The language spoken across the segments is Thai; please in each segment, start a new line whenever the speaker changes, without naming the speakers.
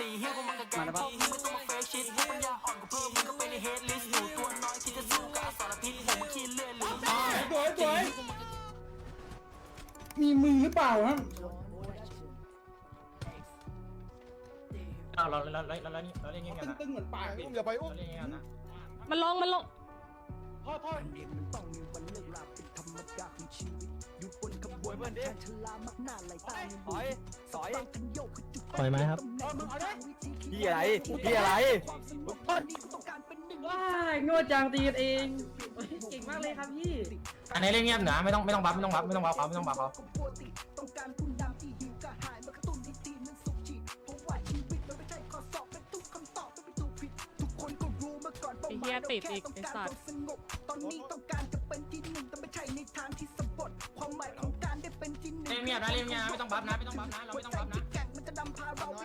ตีเฮียพวกมึงกับแกงจีไม่ต้องมาเฟกชิดพวกปัญญาอ่อนกูเพิ่มมึงก็ไปในเฮดลิสต์หนูตัวน้อยที่จะสู้กับอสรพิษผมมึงขี้เลื่อนหรือไม่
สวยสวยมีมือหรือเปล่าครับ
เราเราเราเราเราเราเล่นยังไงนะ
ตึงๆเหมือนปากเลย
อุ้มอย่าไปอุ้ม
เราเล่นยังไงนะ
มันลงมันลง
พ่อพ่อ
บวยเพื่อนดิ
ถอยถอย
ปล่อยไหมครับ
พ่อมึงเอาดิ
พี่อะไรพี่อะไร
ว้ายโง่จังตีกันเองเก่งมากเลยครับพี่
อันนี้เล่นเงียบนะไม่ต้องไม่ต้องบัฟไม่ต้องบัฟไม่ต้องบัฟเขาไม่ต้องบัฟเขา
ไอ้เฮียติดอีกไอ้สัตว์
เล่นเงียบนะเล่นเงียบนะไม่ต้องบัฟนะไม่ต้องบัฟนะเรา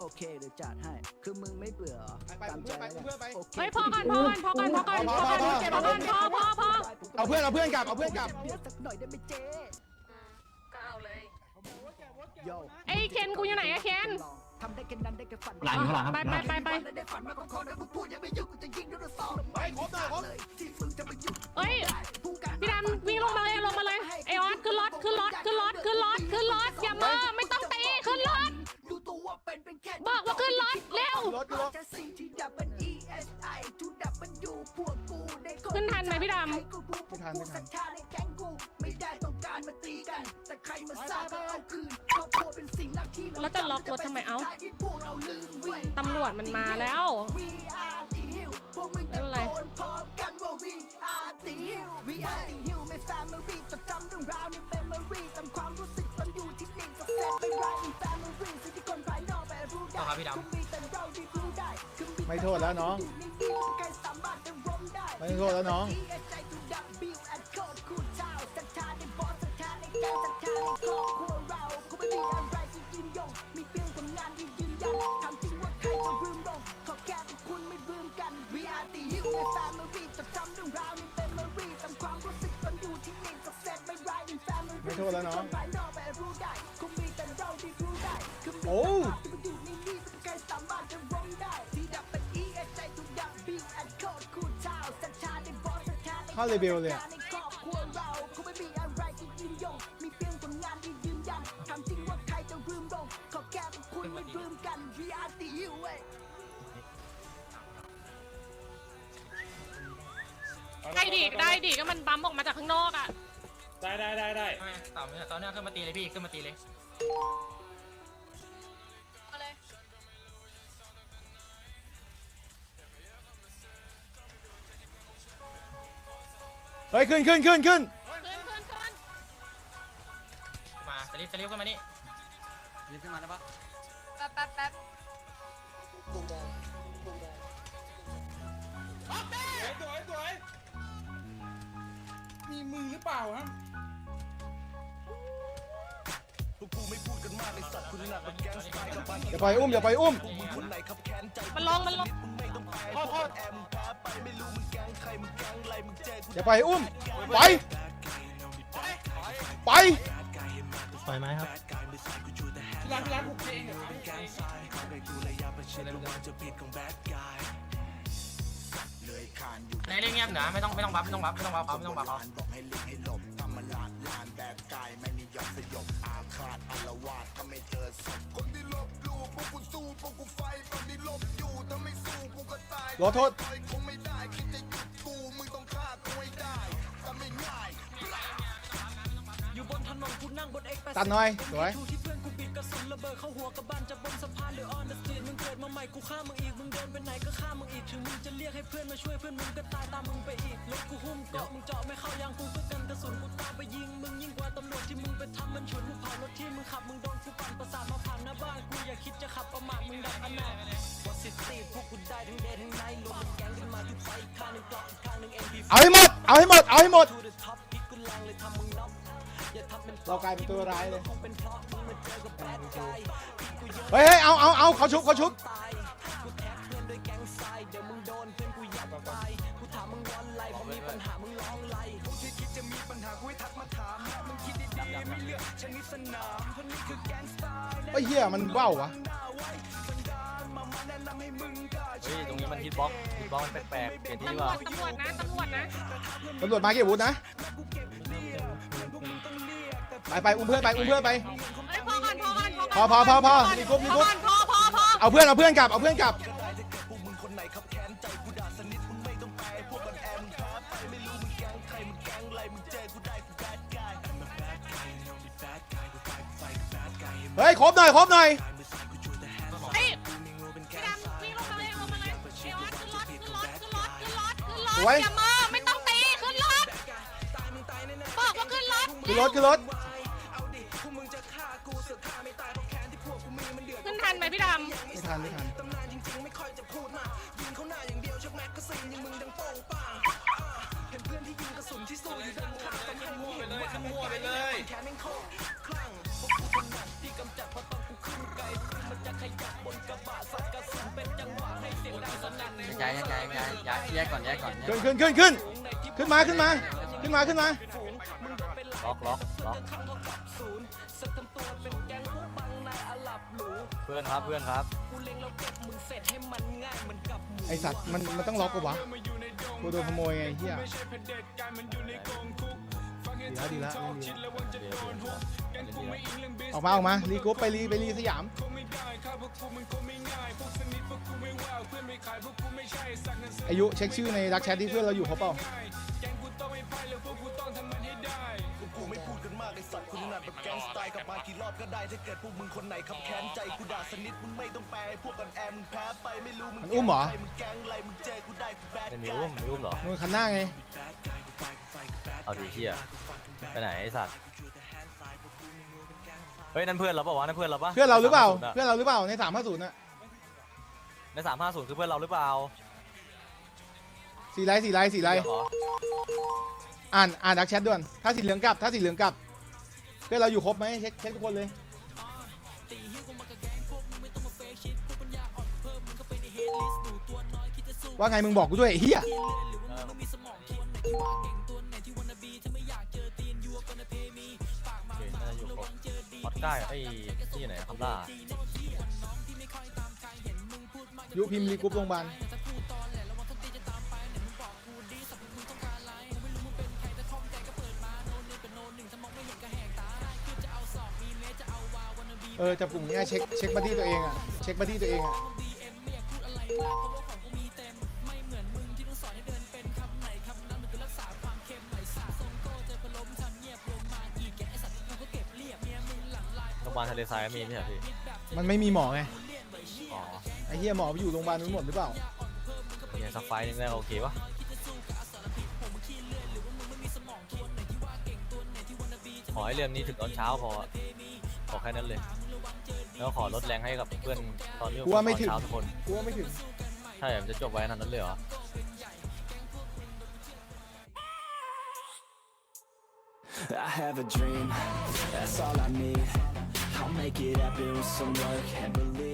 โอเค
เดี๋ยวจัดให้ คือมึงไม่เบื่อเหรอ
ไปไป
ตาม
เพื่
ใจ
อนไปเพื่อนไป
โอเค
เฮ้ยพอก่อนพอก่อนพอก่อนพอก่อนพอก่อนพอก่อนพอพอพอ
เอาเพื่อนเอาเพื่อนกลับเอาเพื่อนกลับ
เบียร์สักหน่อยได้ไหมเจ๊โย
ไอ้เคนกูอยู่ไหนอะเคน
ทำได้แค่นั้นได้แค่ฝัน
หลังอยู่ข้างหลังครับ
ไปไปไปไป
ได้ฝันมาก็ขอได้มึงพูดอย่าไปยุ่งกูจะยิงด้วยซอง
ไปครบหน่อยครบ
ที่
กัน
แต่ใครมาสร้างก็เอาคืนครอบครัวเป็นสิ่งหลักที่
แล้วจะล็อกรถทำไมเอ้า
ที่พวกเราลืม We
ตำรวจมันมาแล้ว
We are the hill พวกมึง
ไม่
ตะ
เป็นไร
โกนพร้อมกันว่า We are the hill We are the hill ไม่ family จดจำเรื่องราวใน memory จำความรู้สึกตอนอยู่ที่นี่สักเซตเป็น right in family สิ่งที่คนภายนอกไม่รู้ได้
ต่อครับพี่ดำ
คงมีแต่เราที่รู้ได้คือมี
ไม่โทษแล้วน้อง
ใครสามารถจะร้องได้
ไม่โทษแล้วน้อง
ใจ ศรัทธาในแกงศรัทธาในครอบครัวเราคงไม่มีอะไรที่ยืนยงมีเพียงผลงานที่ยืนยันทำจริงว่าใครจะลืมลงขอแค่พวกคุณไม่ลืมกัน We are the hill ใน family จดจำเรื่องราวใน memory จำความรู้สึกตอนอยู่ที่นี่สักเซตไม่ right in family
ไม่โทษแล้วเน้อง
ภายนอกไม่รู้ได้คงมีแต่เราที่รู้ได้คือมี
โอ้
ที่มันอยู่ในนี้ไม่ใครสามารถจะร้องได้ที่ดับเป็น E S ใจทุดับบิวแอนโคตรคูเจ้าศรัทธาในบอสศรัทธาใน
เข้าเลเวลเลยอะ
ได้
ดิได้ดิก็มันบัมออกมาจากข้างนอกอะ
ได้ได้ได้ได้
ต่อตอนนี้ขึ้นมาตีเลยพี่ขึ้นมาตีเลย
เฮ้ยขึ้นขึ้นขึ้นขึ้น
มาสลิปสลิปขึ้นมานี่
แป๊บแป๊บแป๊บ
สวยสวย มีมือหรือเปล่าครับ
อย่าไปอุ้มอย่าไปอุ้ม
มันลงมันลง
พ่อพ่ออย่าไปอุ้มไปไป
ปล่อยไหมครับ
ที่ร้านที่ร้านผมเองเหรอ
อันนี้เล่นเงียบนะไม่ต้องไม่ต้องบัฟไม่ต้องบัฟไม่ต้องบัฟเขาไม่ต้องบัฟเขา
เรอโทษ
อยู่บนถนนกูนั่งบนเอ็กซ์
ตัดหน่อยสวย
ระสุนระเบิดเข้าหัวกับบ้านจะบนสะพานหรือออนเดอะสตรีทมึงเกิดมาใหม่กูฆ่ามึงอีกมึงเดินไปไหนก็ฆ่ามึงอีกถึงมึงจะเรียกให้เพื่อนมาช่วยเพื่อนมึงก็ตายตามมึงไปอีกรถกูหุ้มเกาะมึงเจาะไม่เข้ายางกูก็กันกระสุนกูตามไปยิงมึงยิ่งกว่าตำรวจที่มึงไปทำมันฉุนมึงเผารถที่มึงขับมึงโดนกูปั่นประสาทมาผ่านหน้าบ้านกูอย่าคิดจะขับประมาทมึงดับอนาถวอสิตีพวกกูได้ทั้งเดทั้งไนท์รวมเป็นแก๊งกันมาที่ไฟข้างหนึ่งกลอกข้างหนึ่ง MP
เอาให้หมด เอาให้หมด เอาให้หมด
to the top พิษกูแรงเลยทำมึงน็อกอย่าทำเป็น
เรากลายเป็นตัวร้ายเลย
คงเป็นเพราะมึงมาเจอกับแบดกาย
เฮ้ยเฮ้ยเอาเอาเอาเขาชุบเขาชุบ
ตายกูแท็กเพื่อนด้วยแก๊งทรายเดี๋ยวมึงโดนเพื่อนกูยัดตายกูถามมึงวันไรพอมีปัญหามึงร้องไรพวกที่คิดจะมีปัญหากูให้ทักมาถามนะมึงคิดดีๆไม่เลือกชนิดสนามเพราะนี่คือแก๊งสไตล์
ไอ้เหี้ยมันว่าววะ
หน้าไว้สันดานมามาแนะนำให้มึงกล้า
เฮ้ยตรงนี้มันฮิตบ็อกฮิตบ็อกมันแปลกๆเปลี่ยนที่ดีก
ตำรว
ว่า
จตำรวจนะตำรวจนะ
ตำรวจมาเก็บอาวุธนะ ไปไปอุ้มเพื่อนไปอุ้มเพื่อนไป
เฮ้ยพอก่อนพอก่อน
พอพอพอพอรีกรุ๊ปรี
พอก
รุ๊ป
ก่อนพอพอพอ
เอาเพื่อนเอาเพื่อนกลับเอาเพื่อนกลับ
พวกมึงคนไหนครับแค้นใจกูด่าสนิทมึงไม่ต้องแปลพวกมันแอนแพ้ไปไม่รู้มึงแก๊งใครมึงแก๊งอะไรมึงเจอกูได้กูแบดกาย I'm a bad guy you know me bad guy กูไฟกูไฟกู bad guy
เฮ้ยครบหน่อยครบหน่อย
ถขึ้นรถ
สวย
อย่ามาไม่ต้องตีขึ้นรถบอกว่าขึ้นรถ
ขึ้นรถขึ้นรถ
เอาดิพวกมึงจะฆ่ากูเสือกฆ่าไม่ตายเพราะแค้นที่พวกกูมีมันเดือด
ขึ้นทันไหมพี่ด
ไม่ทันไม่ทัน
งดังสนั่นในย้ายย้า
ยย้ายย้ายแยกก่อนแยกก่อน
ขึ้นขึ้นขึ้นขึ้นขึ้นมาขึ้นมา ขึ้นมาขึ้นมา
ล็อกล็อกล็อก
ข้างเขากับศูนย์สักทำตัวเป็นแก๊งพวกบังนายอาหลับหรู
เพื่อนครับเพื่อนครับ
กูเล็งแล้วเก็บมึงเสร็จให้มันง่ายเหมันกับหมู
ไอสัตว์มันมันต้องล็อกปะ วะกูโดนขโมยไงเฮียดีแล้วดีแล้วเล่นดีแล้วออกมาออกมารีกรุ๊ปไปรีไปรีสยามอายุเช็คชื่อในรักแชทที่เพื่อนเราอยู่ครบเปล่า
กูไม่พูดกันมากไอสัตว์คุณนัดแบบแก๊งสไตล์กลับมากี่รอบก็ได้ถ้าเกิดพวกมึงคนไหนขับแค้นใจกูด่าสนิทมึงไม่ต้องแปลให้พวกกันแอมมึงแพ้ไปไม่รู้มึง
มันอุ้มเหรอ
ใคมึงแก๊งอะไรมึงเจอกูได้กูแบด
เป็นมิวอุ้มมิวอุ้มเหรอ
มึงคันหน้าไง
เอาดีเฮียไปไหนไอสัตว์ เฮ้ยนั่นเพื่อนเราเปล่าวะนั่นเพื่อนเราปะ
เพื่อนเราหรือเปล่า
350ะ
เพื่อนเราหรือเปล่าในสามห้าศูนย์น่ะ
ในสามห้าศูนย์คือเพื่อนเราหรือเปล่า
สี่ไลท์สี่ไลท์สี่ไลท์
เหรอ
อ่านอ่านดักแชทด่วน ถ้าสีเหลืองกลับ ถ้าสีเหลืองกลับ เพื่อนเราอยู่ครบไหมเช็คเช็คทุกคนเลย ว่าไงมึงบอกกูด้วยไอ้เฮีย
เออโอ ฮอตก้ไอ้ที่ไหนคำล่า
ยุพิมพ์รีกรุ๊ปโรงพยาบาลเออจับกลุ่มง่ายเช็คเช็คบัดดี้ตัวเองอะเช็คบัดดี้ตัวเองอะ
พยาบาลทะเลทรายก็มีไม่ใช่เหรอพี่
มันไม่มีหมอไง
อ๋อ
ไอ้เฮียหมอไปอยู่โรงพยาบาลนู้นหมดหรือเปล่า
เนี่ยสักไฟล์นึงได้โอเควะขอให้เรื่องนี้ถึงตอนเช้าพออะขอแค่นั้นเลย แล้วขอลดแรงให้กับเพื่อนตอนนี้
กูว่าไม่ถึง
ตอนเช้าทุกคน
กูว่าไม่ถึง
ใช่มันจะจบไว้ขนาดนั้นเลยเหรอ
I have a dream, that's all I need. Make it happen with some work and belief.